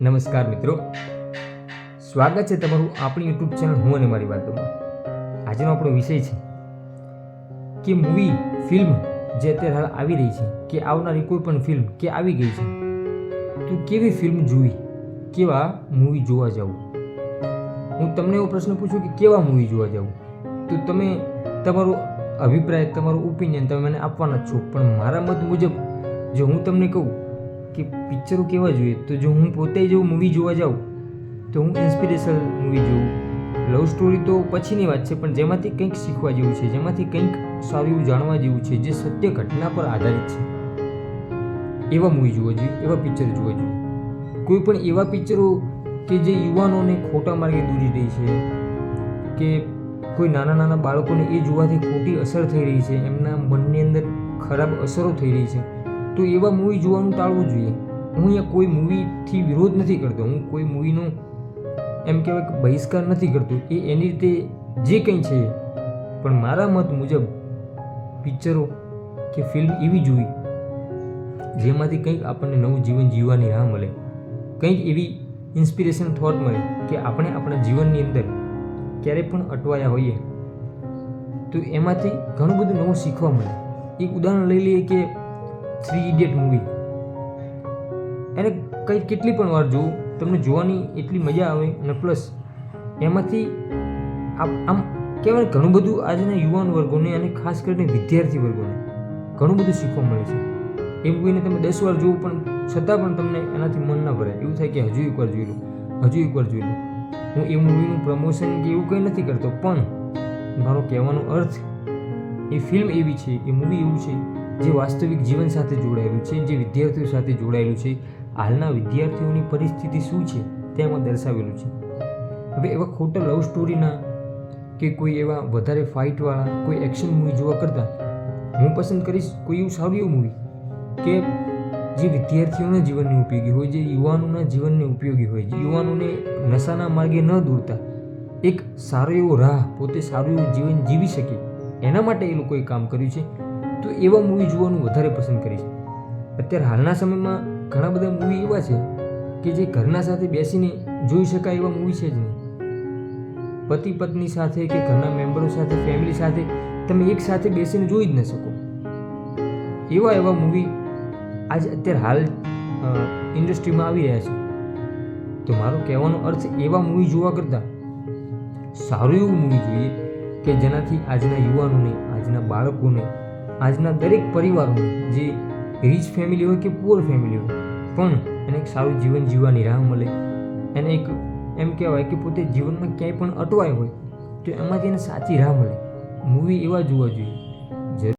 નમસ્કાર મિત્રો. સ્વાગત છે તમારું આપણી યુટ્યુબ ચેનલ હું અને મારી વાતોમાં. આજનો આપણો વિષય છે કે મૂવી, ફિલ્મ જે અત્યારે હાલ આવી રહી છે, કે આવનારી કોઈ પણ ફિલ્મ કે આવી ગઈ છે, તો કેવી ફિલ્મ જોવી? કેવા મૂવી જોવા જવું હું તમને એવો પ્રશ્ન પૂછું કે કેવા મૂવી જોવા જવું તો તમે તમારો અભિપ્રાય, તમારો ઓપિનિયન તમે મને આપવાના છો. પણ મારા મત મુજબ, જો હું તમને કહું કે પિક્ચરો કેવા જોઈએ? તો જો હું પોતે જો મૂવી જોવા જાઉં, તો હું ઇન્સ્પિરેશનલ મૂવી જોઉં. લવ સ્ટોરી તો પછીની વાત છે, પણ જેમાંથી કંઈક શીખવા જેવું છે, જેમાંથી કંઈક સારું એવું જાણવા જેવું છે, જે સત્ય ઘટના પર આધારિત છે. એવા મૂવી જોવા જોઈએ, એવા પિક્ચર જોવા જોઈએ. કોઈ પણ એવા પિક્ચરો કે જે યુવાનોને ખોટા માર્ગે દૂરી રહી છે, કે કોઈ નાના નાના બાળકોને એ જોવાથી ખોટી અસર થઈ રહી છે, એમના મનની અંદર ખરાબ અસરો થઈ રહી છે તો એવા મૂવી જોવાનું ટાળવું જોઈએ. હું અહીંયા કોઈ મૂવીથી વિરોધ નથી કરતો. હું કોઈ મૂવીનો એમ કહેવાય બહિષ્કાર નથી કરતો એ એની રીતે જે કંઈ છે. પણ મારા મત મુજબ પિક્ચરો કે ફિલ્મ એવી જોઈ જેમાંથી કંઈક આપણને નવું જીવન જીવવાની રાહ મળે. કંઈક એવી ઇન્સ્પિરેશન થોટ મળે કે આપણે આપણા જીવનની અંદર ક્યારેય પણ અટવાયા હોઈએ. તો એમાંથી ઘણું બધું નવું શીખવા મળે. એક ઉદાહરણ લઈ લઈએ કે થ્રી ઇડિયટ મૂવી એને કઈ કેટલી પણ વાર જોવું તમને જોવાની એટલી મજા આવે અને પ્લસ એમાંથી આમ કહેવાય ઘણું બધું આજના યુવાન વર્ગોને અને ખાસ કરીને વિદ્યાર્થી વર્ગોને ઘણું બધું શીખવા મળે છે. એ મૂવીને તમે દસ વાર જોવો પણ છતાં પણ તમને એનાથી મન ના ભરાય. એવું થાય કે હજુ એકવાર જોઈ લો હજુ એકવાર જોઈ લો હું એ મૂવીનું પ્રમોશન કે એવું કંઈ નથી કરતો, પણ મારો કહેવાનો અર્થ એ ફિલ્મ એવી છે, એ મૂવી એવું છે જે વાસ્તવિક જીવન સાથે જોડાયેલું છે, જે વિદ્યાર્થીઓ સાથે જોડાયેલું છે, હાલના વિદ્યાર્થીઓની પરિસ્થિતિ શું છે તેમાં દર્શાવેલું છે. હવે એવા ખોટા લવ સ્ટોરીના કે કોઈ એવા વધારે ફાઇટવાળા કોઈ એક્શન મૂવી જોવા કરતાં, હું પસંદ કરીશ કોઈ એવું સારું એવું મૂવી કે જે વિદ્યાર્થીઓના જીવનને ઉપયોગી હોય, જે યુવાનોના જીવનને ઉપયોગી હોય, જે યુવાનોને નશાના માર્ગે ન દોરતા, એક સારો એવો રાહ, પોતે સારું એવું જીવન જીવી શકે, એના માટે એ લોકોએ કામ કર્યું છે. તો એવા મૂવી જોવાનું વધારે પસંદ કરીશ અત્યારે હાલના સમયમાં ઘણા બધા મૂવી એવા છે કે જે ઘરના સાથે બેસીને જોઈ શકાય એવા મૂવી છે જ નહીં. પતિ પત્ની સાથે કે ઘરના મેમ્બરો સાથે, ફેમિલી સાથે તમે એક સાથે બેસીને જોઈ જ ન શકો. એવા એવા મૂવી આજ અત્યારે હાલ ઇન્ડસ્ટ્રીમાં આવી રહ્યા છે. તો મારો કહેવાનો અર્થ એવા મૂવી જોવા કરતાં સારું એવું મૂવી જોઈએ કે જેનાથી આજના યુવાનોને, આજના બાળકોને આજના દરેક પરિવારોને જે રીચ ફેમિલી હોય કે પુઅર ફેમિલી હોય, પણ એને એક સારું જીવન જીવવાની રાહ મળે. એને એક એમ કહેવાય કે પોતે જીવનમાં ક્યાંય પણ અટવાય હોય, તો એમાંથી એને સાચી રાહ મળે. મૂવી એવા જોવા જોઈએ.